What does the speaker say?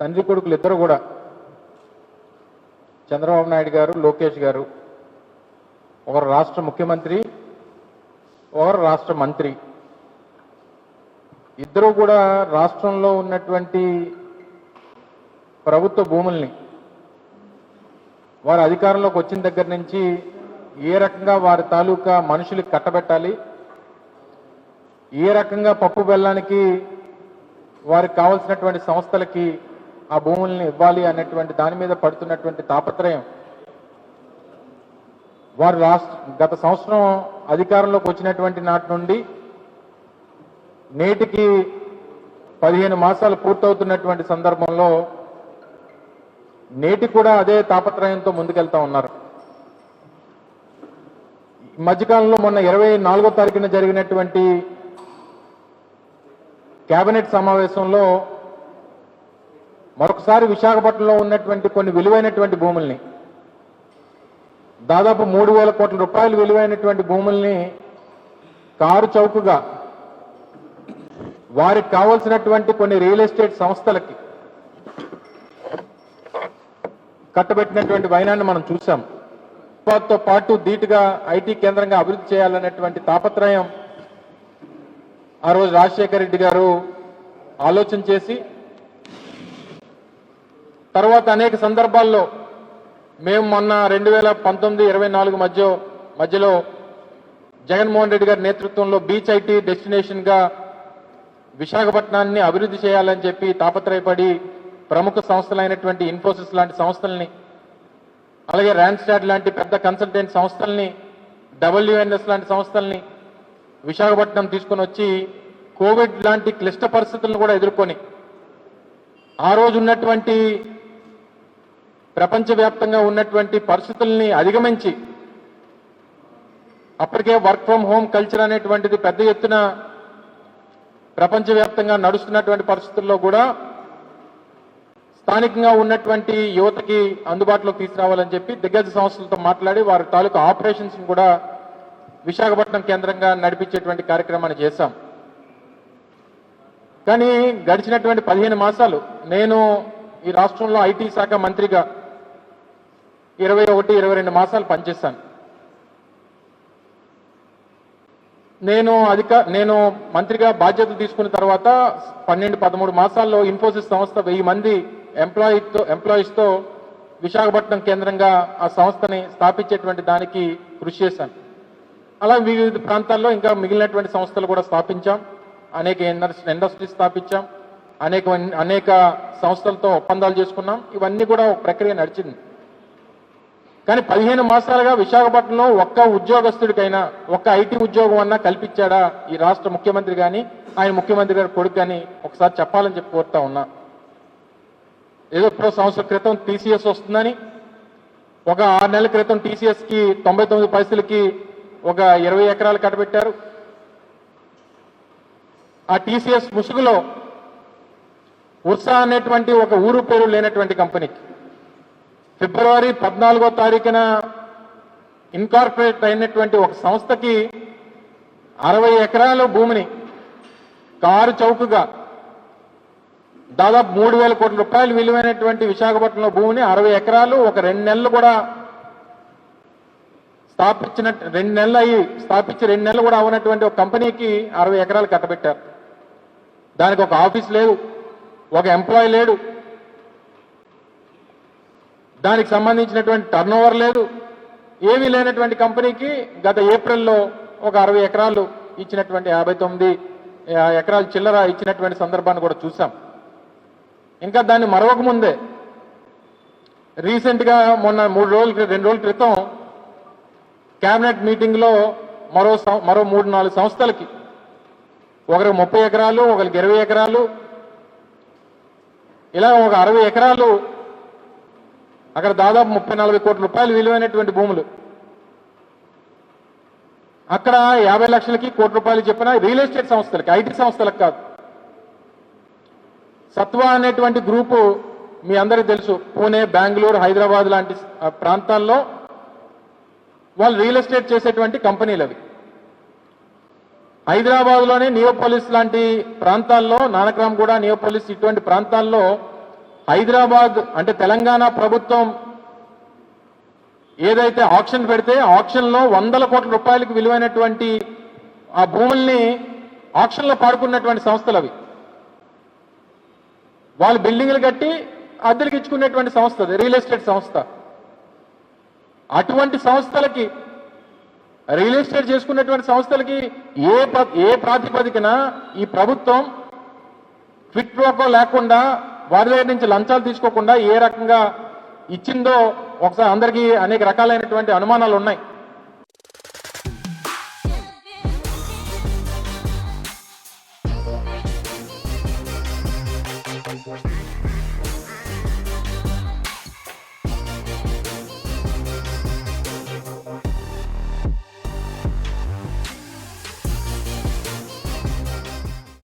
తండ్రి కొడుకులు ఇద్దరు కూడా. చంద్రబాబు నాయుడు గారు లోకేష్ గారు ఒకరు రాష్ట్ర ముఖ్యమంత్రి ఒకరు రాష్ట్ర మంత్రి. ఇద్దరు కూడా రాష్ట్రంలో ఉన్నటువంటి ప్రభుత్వ భూముల్ని వారు అధికారంలోకి వచ్చిన దగ్గర నుంచి ఏ రకంగా వారి తాలూకా మనుషులకి కట్టబెట్టాలి ఏ రకంగా పప్పు బెల్లానికి వారికి కావలసినటువంటి సంస్థలకి ఆ భూముల్ని ఇవ్వాలి అనేటువంటి దాని మీద పడుతున్నటువంటి తాపత్రయం. వారు రాష్ట్ర గత సంవత్సరం అధికారంలోకి వచ్చినటువంటి నాటి నుండి నేటికి పదిహేను మాసాలు పూర్తవుతున్నటువంటి సందర్భంలో నేటి కూడా అదే తాపత్రయంతో ముందుకెళ్తా ఉన్నారు. ఈ మధ్యకాలంలో మొన్న ఇరవై నాలుగో తారీఖున జరిగినటువంటి కేబినెట్ సమావేశంలో మరొకసారి విశాఖపట్నంలో ఉన్నటువంటి కొన్ని విలువైనటువంటి భూముల్ని దాదాపు మూడు వేల కోట్ల రూపాయలు విలువైనటువంటి భూముల్ని కారు చౌకగా వారికి కావలసినటువంటి కొన్ని రియల్ ఎస్టేట్ సంస్థలకి కట్టబెట్టినటువంటి వైనాన్ని మనం చూసాం తో పాటు ధీటుగా ఐటీ కేంద్రంగా అభివృద్ధి చేయాలనేటువంటి తాపత్రయం ఆ రోజు రాజశేఖర రెడ్డి గారు ఆలోచన చేసి తర్వాత అనేక సందర్భాల్లో మేము మొన్న రెండు వేల పంతొమ్మిది ఇరవై నాలుగు మధ్య మధ్యలో జగన్మోహన్ రెడ్డి గారి నేతృత్వంలో బీచ్ ఐటీ డెస్టినేషన్గా విశాఖపట్నాన్ని అభివృద్ధి చేయాలని చెప్పి తాపత్రయపడి ప్రముఖ సంస్థలైనటువంటి ఇన్ఫోసిస్ లాంటి సంస్థల్ని అలాగే ర్యాన్స్టాడ్ లాంటి పెద్ద కన్సల్టెంట్ సంస్థల్ని డబ్ల్యూఎన్ఎస్ లాంటి సంస్థల్ని విశాఖపట్నం తీసుకొని వచ్చి కోవిడ్ లాంటి క్లిష్ట పరిస్థితులను కూడా ఎదుర్కొని ఆ రోజు ఉన్నటువంటి ప్రపంచవ్యాప్తంగా ఉన్నటువంటి పరిస్థితుల్ని అధిగమించి అప్పటికే వర్క్ ఫ్రమ్ హోమ్ కల్చర్ అనేటువంటిది పెద్ద ఎత్తున ప్రపంచవ్యాప్తంగా నడుస్తున్నటువంటి పరిస్థితుల్లో కూడా స్థానికంగా ఉన్నటువంటి యువతకి అందుబాటులోకి తీసుకురావాలని చెప్పి దిగ్గజ సంస్థలతో మాట్లాడి వారి తాలూకు ఆపరేషన్స్ కూడా విశాఖపట్నం కేంద్రంగా నడిపించేటువంటి కార్యక్రమాన్ని చేశాం. కానీ గడిచినటువంటి పదిహేను మాసాలు నేను ఈ రాష్ట్రంలో ఐటీ శాఖ మంత్రిగా ఇరవై ఒకటి ఇరవై రెండు మాసాలు పనిచేశాను. నేను అధిక నేను మంత్రిగా బాధ్యతలు తీసుకున్న తర్వాత పన్నెండు పదమూడు మాసాల్లో ఇన్ఫోసిస్ సంస్థ వెయ్యి మంది ఎంప్లాయీతో ఎంప్లాయీస్తో విశాఖపట్నం కేంద్రంగా ఆ సంస్థని స్థాపించేటువంటి దానికి కృషి చేశాను. అలా వివిధ ప్రాంతాల్లో ఇంకా మిగిలినటువంటి సంస్థలు కూడా స్థాపించాం. అనేక ఇండస్ట్రీ ఇండస్ట్రీస్ స్థాపించాం. అనేక అనేక సంస్థలతో ఒప్పందాలు చేసుకున్నాం. ఇవన్నీ కూడా ఒక ప్రక్రియ నడిచింది. కానీ పదిహేను మాసాలుగా విశాఖపట్నంలో ఒక్క ఉద్యోగస్తుడికైనా ఒక్క ఐటీ ఉద్యోగం అన్నా కల్పించాడా ఈ రాష్ట్ర ముఖ్యమంత్రి కానీ ఆయన ముఖ్యమంత్రి గారి కొడుకు కానీ ఒకసారి చెప్పాలని చెప్పి కోరుతా ఉన్నా. ఏదో ఇప్పుడు సంవత్సరం క్రితం టీసీఎస్ వస్తుందని ఒక ఆరు నెలల క్రితం టీసీఎస్కి తొంభై తొమ్మిది పైసలకి ఒక ఇరవై ఎకరాలు కట్టబెట్టారు. ఆ టీసీఎస్ ముసుగులో ఉర్సా అనేటువంటి ఒక ఊరు పేరు లేనటువంటి కంపెనీకి. ఫిబ్రవరి పద్నాలుగో తారీఖున ఇన్కార్పొరేట్ అయినటువంటి ఒక సంస్థకి అరవై ఎకరాల భూమిని కారు చౌకగా దాదాపు మూడు వేల కోట్ల రూపాయలు విలువైనటువంటి విశాఖపట్నంలో భూమిని అరవై ఎకరాలు ఒక రెండు నెలలు కూడా స్థాపించిన రెండు నెలలు అయ్యి స్థాపించి రెండు నెలలు కూడా అవునటువంటి ఒక కంపెనీకి అరవై ఎకరాలు కట్టబెట్టారు. దానికి ఒక ఆఫీస్ లేదు ఒక ఎంప్లాయీ లేడు. దానికి సంబంధించినటువంటి టర్న్ ఓవర్ లేదు. ఏమీ లేనటువంటి కంపెనీకి గత ఏప్రిల్లో ఒక అరవై ఎకరాలు ఇచ్చినటువంటి యాభై తొమ్మిది ఎకరాలు చిల్లర ఇచ్చినటువంటి సందర్భాన్ని కూడా చూసాం. ఇంకా దాన్ని మరొక ముందే రీసెంట్గా మొన్న మూడు రోజుల రెండు రోజుల క్రితం కేబినెట్ మీటింగ్లో మరో సం- మరో మూడు నాలుగు సంస్థలకి ఒకరికి ముప్పై ఎకరాలు ఒకరికి ఇరవై ఎకరాలు ఇలా ఒక అరవై ఎకరాలు అక్కడ దాదాపు ముప్పై నలభై కోట్ల రూపాయలు విలువైనటువంటి భూములు. అక్కడ యాభై లక్షలకి కోటి రూపాయలు చెప్పిన రియల్ ఎస్టేట్ సంస్థలకి ఐటీ సంస్థలకు కాదు. సత్వా అనేటువంటి గ్రూపు మీ అందరికీ తెలుసు. పూణే బెంగళూరు హైదరాబాద్ లాంటి ప్రాంతాల్లో వాళ్ళు రియల్ ఎస్టేట్ చేసేటువంటి కంపెనీలు అవి. హైదరాబాద్లోనే నియోపోలిస్ లాంటి ప్రాంతాల్లో నానక్రామ్ కూడా నియోపోలిస్ ఇటువంటి ప్రాంతాల్లో హైదరాబాద్ అంటే తెలంగాణ ప్రభుత్వం ఏదైతే ఆక్షన్ పెడితే ఆప్షన్లో వందల కోట్ల రూపాయలకు విలువైనటువంటి ఆ భూముల్ని ఆప్షన్లో పాడుకున్నటువంటి సంస్థలు అవి. వాళ్ళు బిల్డింగ్లు కట్టి అద్దెలకు ఇచ్చుకునేటువంటి సంస్థ రియల్ ఎస్టేట్ సంస్థ. అటువంటి సంస్థలకి రియల్ ఎస్టేట్ చేసుకున్నటువంటి సంస్థలకి ఏ ఏ ప్రాతిపదికన ఈ ప్రభుత్వం ఫిట్ ప్రోకో లేకుండా వారి దగ్గర నుంచి లంచాలు తీసుకోకుండా ఏ రకంగా ఇచ్చిందో ఒకసారి అందరికీ అనేక రకాలైనటువంటి అనుమానాలు ఉన్నాయి.